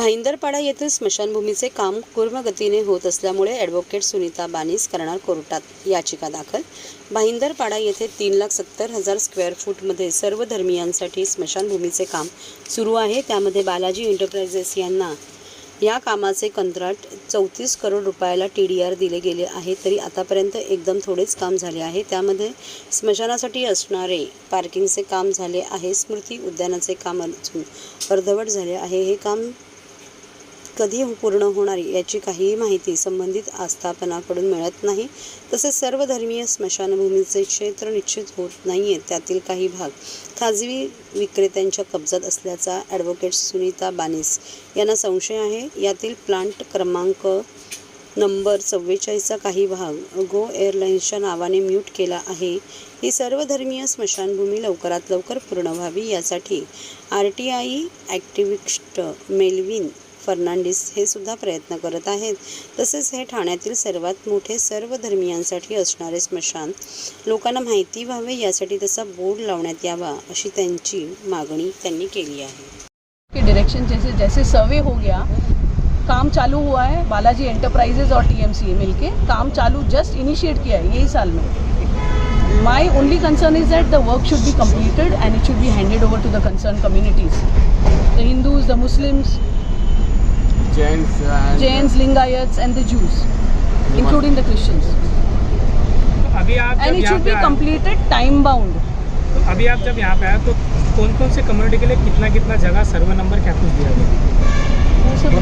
भाईंदरपाडा येथील स्मशानभूमीचे काम पूर्वगतीने होत असल्यामुळे ॲडव्होकेट सुनीता बानीस करणार कोर्टात याचिका दाखल. भाईंदरपाडा येथे तीन लाख सत्तर हजार स्क्वेअर फूटमध्ये सर्व धर्मियांसाठी स्मशानभूमीचे काम सुरू आहे. त्यामध्ये बालाजी एंटरप्राइजेस यांना या कामाचे कंत्राट चौतीस करोड रुपयाला टी डी आर दिले गेले आहे. तरी आतापर्यंत एकदम थोडेच काम झाले आहे. त्यामध्ये स्मशानासाठी असणारे पार्किंगचे काम झाले आहे. स्मृती उद्यानाचे काम अजून अर्धवट झाले आहे. हे काम कधी पूर्ण होणार याची काहीही माहिती संबंधित आस्थापनाकडून मिळत नाही. तसेच सर्व धर्मीय स्मशानभूमीचे क्षेत्र निश्चित होत नाही आहे त्यातील काही भाग खाजगी विक्रेत्यांच्या कब्जात असल्याचा ॲडव्होकेट सुनीता बानीस यांना संशय आहे. यातील प्लांट क्रमांक नंबर चव्वेचाळीसचा काही भाग गो एअरलाईन्सच्या नावाने म्यूट केला आहे. ही सर्व धर्मीय स्मशानभूमी लवकरात लवकर पूर्ण व्हावी यासाठी R T I activist Melvin Fernandes हे सुद्धा प्रयत्न करत आहेत. तसेच हे ठाण्यातील सर्वात मोठे सर्व धर्मियांसाठी असणारे स्मशान लोकांना माहिती व्हावे यासाठी तसा बोर्ड लावण्यात यावा अशी त्यांची मागणी त्यांनी केली आहे. के डायरेक्शन जैसे जैसे सर्वे हो गया काम चालू हुआ है बालाजी एंटरप्राइजेज और टीएमसी मिलके काम चालू जस्ट इनिशिएट किया है यही साल में। My only concern is that the work should be completed and it should be handed over to the concern communities the Hindus the Muslims Jains and Jains Lingayats and the Jews including the Christians अभी आप should pay बी आए completed time bound तो अभी आप जब यहाँ पे आए तो कौन कौन से कम्युनिटी के लिए कितना कितना जगह सर्वे नंबर क्या कुछ दिया गया?